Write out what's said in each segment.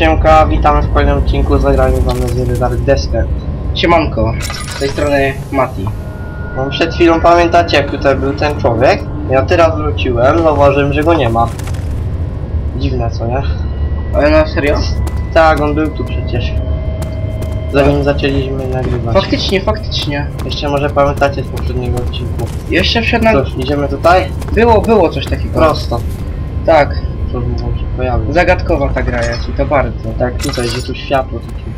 Siemka, witamy w kolejnym odcinku zagrania wam nadzieję Dark Deskę. Siemanko, z tej strony Mati. No, przed chwilą pamiętacie jak tutaj był ten człowiek? Ja teraz wróciłem, zauważyłem, że go nie ma. Dziwne co nie? Ale na serio? Tak, on był tu przecież. Zanim zaczęliśmy nagrywać. Faktycznie, faktycznie. Jeszcze może pamiętacie z poprzedniego odcinku. Jeszcze przed nami... Cóż, idziemy tutaj? Było, było coś takiego. Prosto. Tak, Mu się pojawić? zagadkowa ta gra jest i to bardzo. Tak, tutaj, gdzie tu światło takie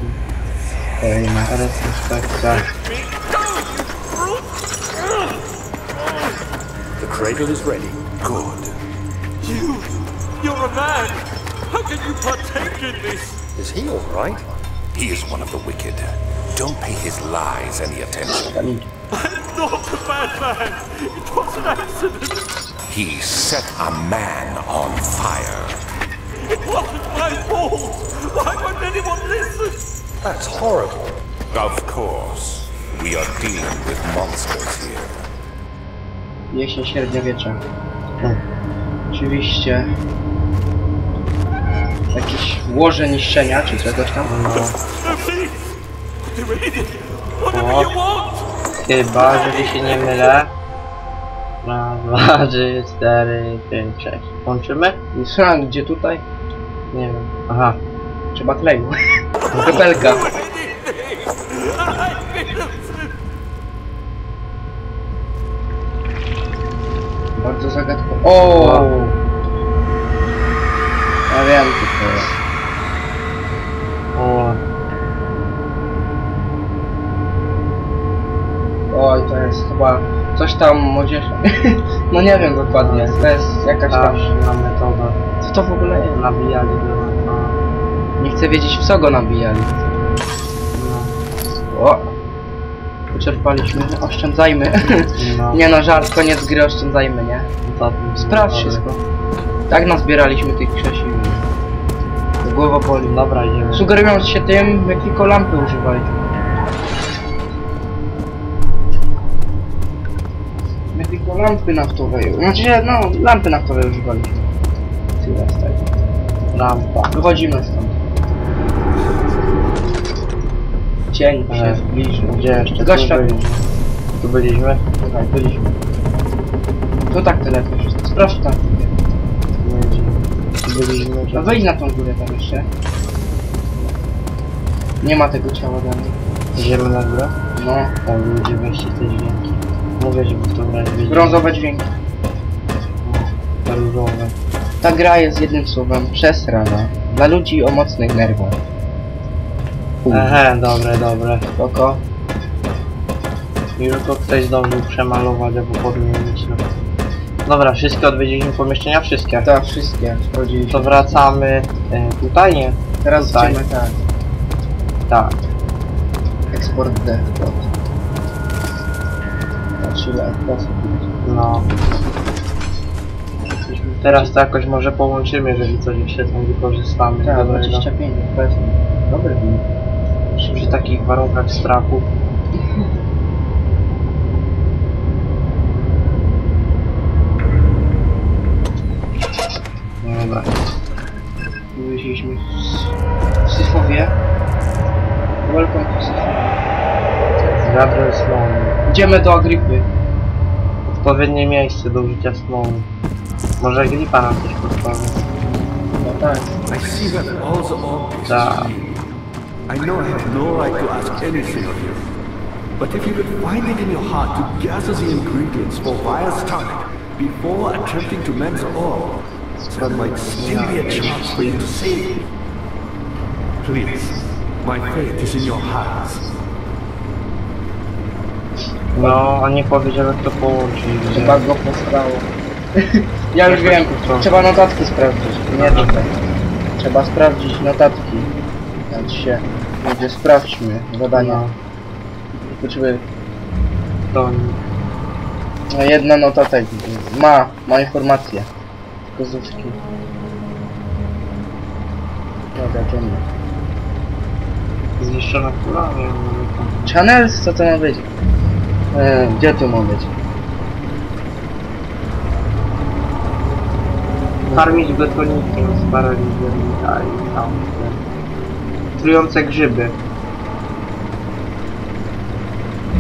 Kolejna. Retrospekcja. The cradle is ready. Good. You, you're a man. How can you partake in this? Is he all right? He is one of the wicked. Don't pay his lies any attention. I'm not a bad man. It was an accident. He set a man on fire. It wasn't my fault. Why won't anyone listen? That's horrible. Of course. We are dealing with monsters here. Jesień średniowiecza. Hmm. Oczywiście. Jakieś łoże niszczenia, czy czegoś tam. No, No, want. chyba, jeżeli się nie mylę. Raz, dwa, trzy, cztery, pięć, sześć. I słucham, gdzie tutaj? Nie wiem. Aha. Trzeba kleju. Kropelka. Bardzo zagadkowa. O! Ja wiem, co to jest. O, Oj, to jest chyba coś tam młodzież. no nie wiem dokładnie. To jest jakaś tam. ta na metoda. Co to w ogóle jest? Nabijali go na... Nie chcę wiedzieć w co go nabijali. No, O! Wyczerpaliśmy. Oszczędzajmy. no. nie no, żart, koniec gry, oszczędzajmy, nie? Sprawdź wszystko. Tak nazbieraliśmy tych krzesiw. Głowa boli. Dobra, idziemy. Sugerując się tym, jak tylko lampy używali. My tylko lampy naftowe, znaczy, no, lampy naftowe używaliśmy. Tyle z tego. Lampa. Wychodzimy stąd. Cień się E, zbliżył. Gdzie jeszcze? Zgaś Tu byliśmy. Tu byliśmy? Tutaj byliśmy. To tak tyle wszystko. Sprawdź tam. Tu byliśmy. No wejdź na tą górę tam jeszcze. Nie ma tego ciała dalej. Idziemy na górę? No. O, ludzie weźcie te dźwięki. Mówię, żeby to. Brązowe dźwięki. Różowe. Ta gra jest jednym słowem przesrana. Dla ludzi o mocnych nerwach. Ehe, dobre, dobre. Spoko. I tylko ktoś zdążył przemalować albo podmienić. No. Dobra, wszystkie odwiedziliśmy pomieszczenia? Wszystkie. To wszystkie. To wracamy e, tutaj, nie? Teraz tutaj. idziemy tak. Tak. Eksport D. Patrz ile FPS No. Teraz to jakoś może połączymy, jeżeli coś jeszcze tam wykorzystamy. Tak, dobrego. 25 FPS. Dobry wynik. Przy takich warunkach strachu. Gabriel Sloan. Idziemy do Agripy. Odpowiednie miejsce do użycia smołu. Może gripa nam coś podpowie. No tak. I see that all the objects Da. I know I have no right to ask anything of you. But if you could find it in your heart to gather the ingredients for Fire's tonic before attempting to mend the orb, there might still be a chance for you to save me. Please, my fate is in your hands. No, a nie powiedział jak to połączyć. Chyba go posrało. ja już wiem. Trzeba notatki sprawdzić. Nie tutaj. Trzeba sprawdzić notatki. Dać się. Będzie sprawdźmy zadania. No, Potrzeby. to No jedna notatek. Ma, ma informacje. Kozówki. Dobra, zniszczona kula, nie może tam. Channels, co to ma być? E, gdzie tu ma być? Farmić betonikiem, sparaliżem i tam. trujące grzyby.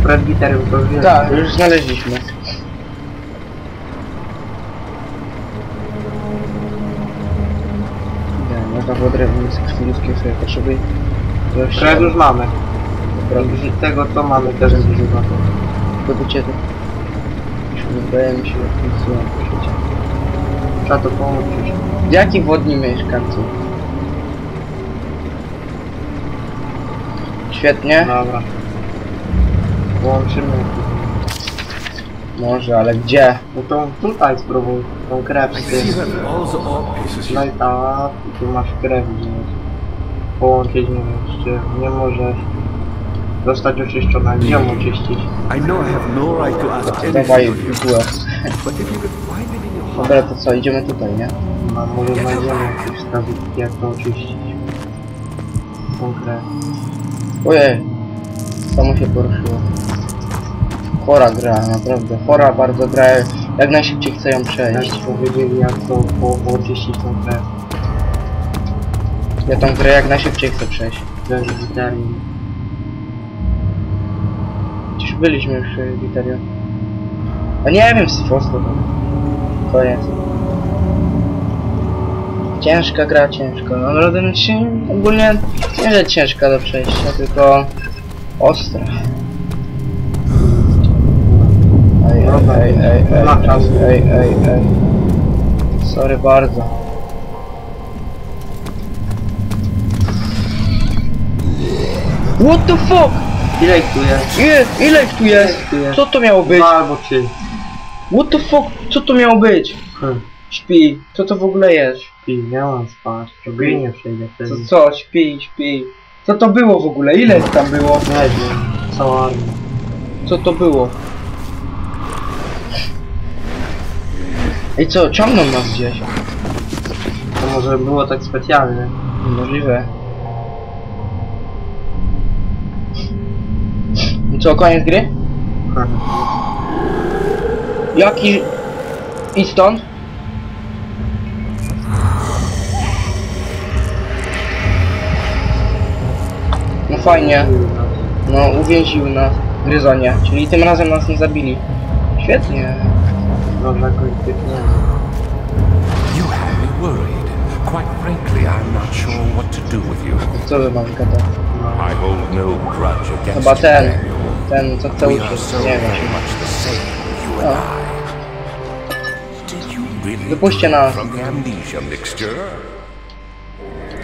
Presbitery to wie. Tak, już znaleźliśmy. Nie, no to było drewno z krwilutkie sobie potrzeby. To już mamy. Dobra, tego co mamy też jest to. Już wydaje mi się, że nic nie mam poczucia. Trzeba to połączyć. Jaki wodni mieszkańcy? Świetnie. Dobra. Połączymy. Może, ale gdzie? No to tutaj spróbuj tą krew z tym. No i ta, i tu masz krew. Połączyć, nie wiem, jeszcze nie możesz zostać oczyszczona. Gdzie ją oczyścić? I know I have no right to ask Dawaj anything of you, igłę. but if you could find it in your heart, Dobra, to co, idziemy tutaj, nie? A może znajdziemy jakieś wskazówki, jak to oczyścić. Tą krew. Ojej. Samo się poruszyło. Chora gra, naprawdę. Chora bardzo gra. Jak najszybciej chcę ją Jak przejść. powiedzieli, jak to po, po oczyścić tą krew. Ja tą grę jak najszybciej chcę przejść. Bez witamin. Byliśmy już w Witerio. A nie wiem, z Foslo tam. Koniec. Ciężka gra, ciężko. No ale się ogólnie nie, że ciężka do przejścia, tylko ostra. Ej, ej, ej, ej, ej, ej, ej. Sorry bardzo. What the fuck? Ile ich tu jest? Ile, ile ich tu jest? ich tu jest? Co to miało być? Dwa albo trzy. What the fuck? Co to miało być? Hm. Śpi. Co to w ogóle jest? Śpi, nie mam spać. To gry nie przejdzie Co, wtedy. co? Śpi, śpi. Co to było w ogóle? Ile tam było? Nie wiem. Cała armia. Co to było? Ej co, ciągną nas gdzieś. To może było tak specjalnie. Możliwe. I co, koniec gry? Jaki... I stąd? No fajnie. No, uwięził nas gryzonie, czyli tym razem nas nie zabili. Świetnie. Dobra, jakoś pięknie. You have me worried. Quite frankly, I'm not sure what to do with you. Co wy gadać? I hold no grudge against Chyba you, ten. Ten co chce We are uciec, so nie wiem. very much the same, you and I. Did you really Wypuśćcie drink nas. from the amnesia mixture?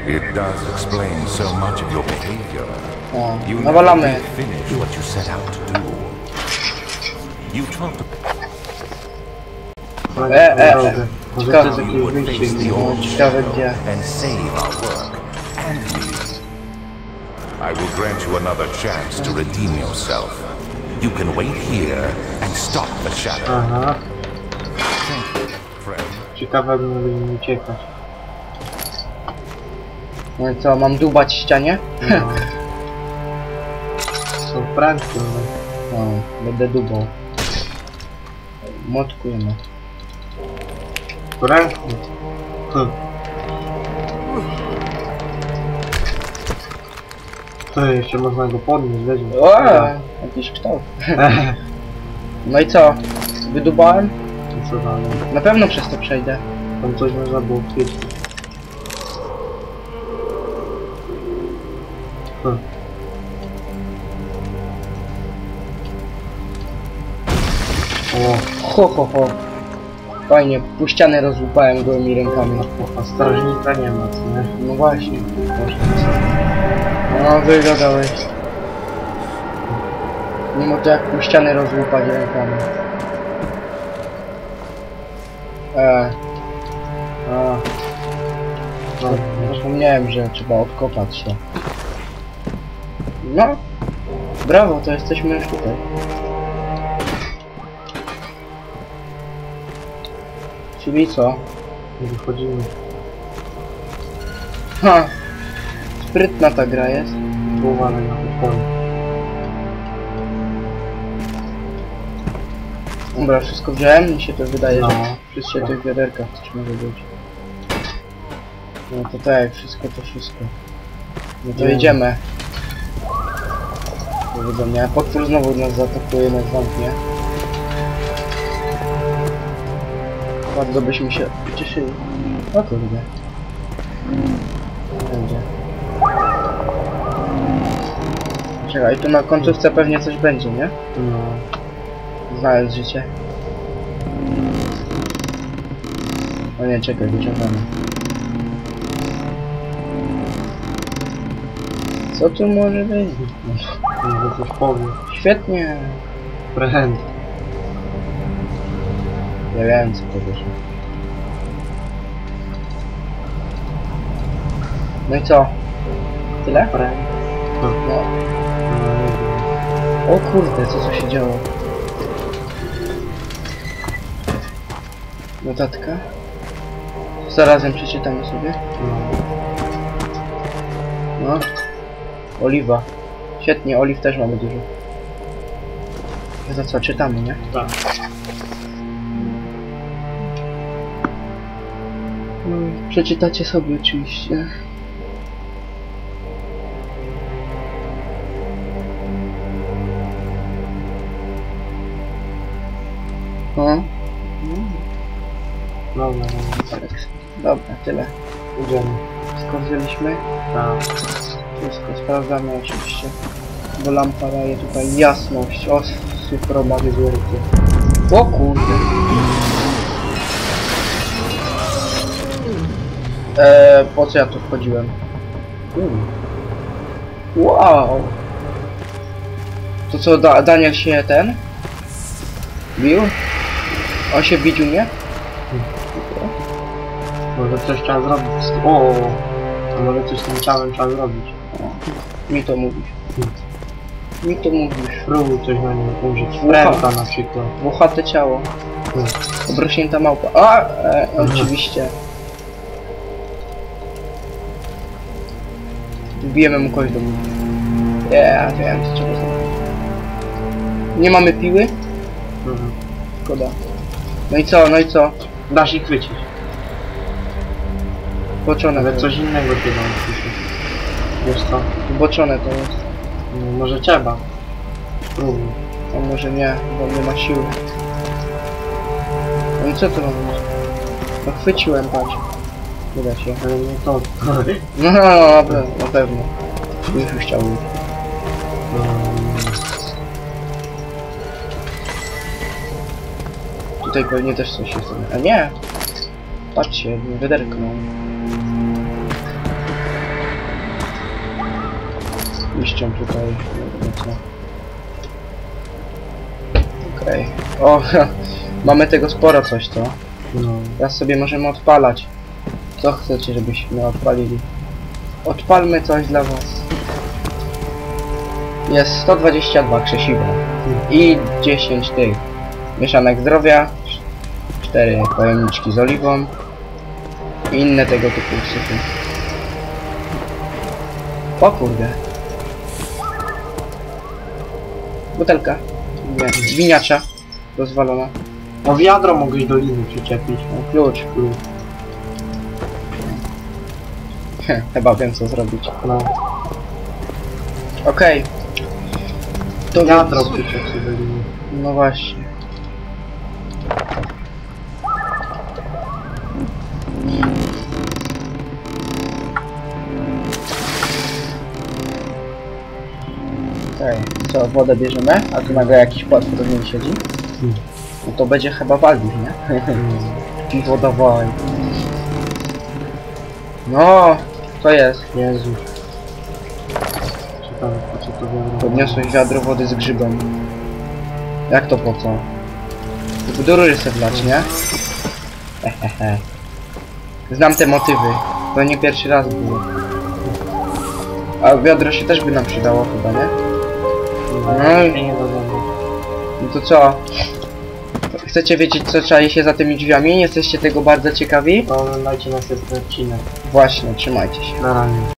It does explain so much of your behavior. O, You never nawalamy. did finish what you set out to do. You talked E, e, e. Może Ciekawe. to jest about jakieś you would wyjście. face the No, old ciekawe shadow gdzie. and save our work and me. I will grant you another chance to redeem yourself. You can wait here and stop the shadow. Aha. Ciekawe, uciekać. No i co, mam dubać ścianie? No. Są no. No, będę dubał. Motkujemy. Prędkie. Hm. To jeszcze można go podnieść, weźmy. O, jakiś kształt. No i co? Wydubałem? I co dalej? Na pewno przez to przejdę. Tam coś można było chwycić. Hm. O, Ho, ho, ho. Fajnie, po ścianę rozłupałem gołymi rękami. a strażnika nie ma, co nie? No właśnie. No, wygadałeś. Mimo to jak po ścianę rozłupać rękami. E. A. No, Zapomniałem, że trzeba odkopać się. No. Brawo, to jesteśmy już tutaj. Czyli co? nie wychodzimy. Ha! Sprytna ta gra jest. Uważaj na podpowiedź. Dobra, wszystko wziąłem, mi się to wydaje, No. że wszystkie tych wiaderkach coś może być. No to tak, wszystko to wszystko. No to jedziemy. Powodzenia. Potwór znowu nas zaatakuje, nas zamknie. Bardzo byśmy się cieszyli. O kurde. Będzie. Czekaj, tu na końcówce pewnie coś będzie, nie? No. Znając życie. O nie, czekaj, wyciągamy. Co tu może być? Może coś powie. Świetnie! Friend. Ja wiem co powiesz. No i co? Tyle? Friend. No. O kurde, co co się działo? Notatka. Zarazem przeczytamy sobie. No. Oliwa. Świetnie, oliw też mamy dużo. To co, czytamy, nie? Tak. No, przeczytacie sobie oczywiście. No, Dobra, dobra. Dobra, tyle. Idziemy. Wszystko wzięliśmy. Tak. Wszystko sprawdzamy oczywiście. Bo lampa daje tutaj jasność. O, super obawy wielkie. O kurde. Eee, po co ja tu wchodziłem? Wow. To co, da Daniel się ten? Bił? On się bidził mnie? Może coś trzeba zrobić z. O! A może coś z tym ciałem trzeba zrobić. Mi to mówisz. Mi to mówisz. Spróbuj coś na nim użyć. Fręta na przykład. Włochate ciało. Hmm. Obrośnięta małpa. A! E, oczywiście. Wbijemy mu kość do mnie. Ja wiem, trzeba zrobić. Nie mamy piły? Mhm. Szkoda. No i co, no i co? Dasz ich chwycić. Boczone Ale coś innego chyba chwycić. Wiesz co? Boczone to jest. No, może trzeba. Spróbuj. A może nie, bo nie ma siły. No i co to ma być? No chwyciłem, patrz. Nie da się. Ale nie to. No, na pewno, na pewno. Już chciałbym. Tutaj pewnie też coś jest. A nie! Patrzcie, wyderknął. Liścią tutaj. Okej. O, mamy tego sporo coś, co? No. Teraz sobie możemy odpalać. Co chcecie, żebyśmy odpalili? Odpalmy coś dla was. Jest 122 krzesiwa. I 10 tych. Mieszanek zdrowia. 4 pojemniczki z oliwą. I inne tego typu syfy. O kurde. Butelka. Nie, zwiniacza. Rozwalona. O wiadro mogłeś do liny przyczepić. O, klucz. Klucz. Chyba wiem co zrobić. No. Okej. To Wiadro więc- przyczep sobie do liny. No właśnie. Okej, co, wodę bierzemy? A tu nagle jakiś potwór w niej siedzi? No to będzie chyba Waldir, nie? I woda wołaj. No, co jest? Jezu. Ciekawe po co to wiadro. Podniosłeś wiadro wody z grzybem. Jak to po co? Tylko do rury se wlać, nie? Hehehe. Znam te motywy. To nie pierwszy raz było. A wiadro się też by nam przydało chyba, nie? No, No. nie. No to co? Chcecie wiedzieć co czai się za tymi drzwiami? Jesteście tego bardzo ciekawi? To oglądajcie następny odcinek. Właśnie, trzymajcie się. Na razie.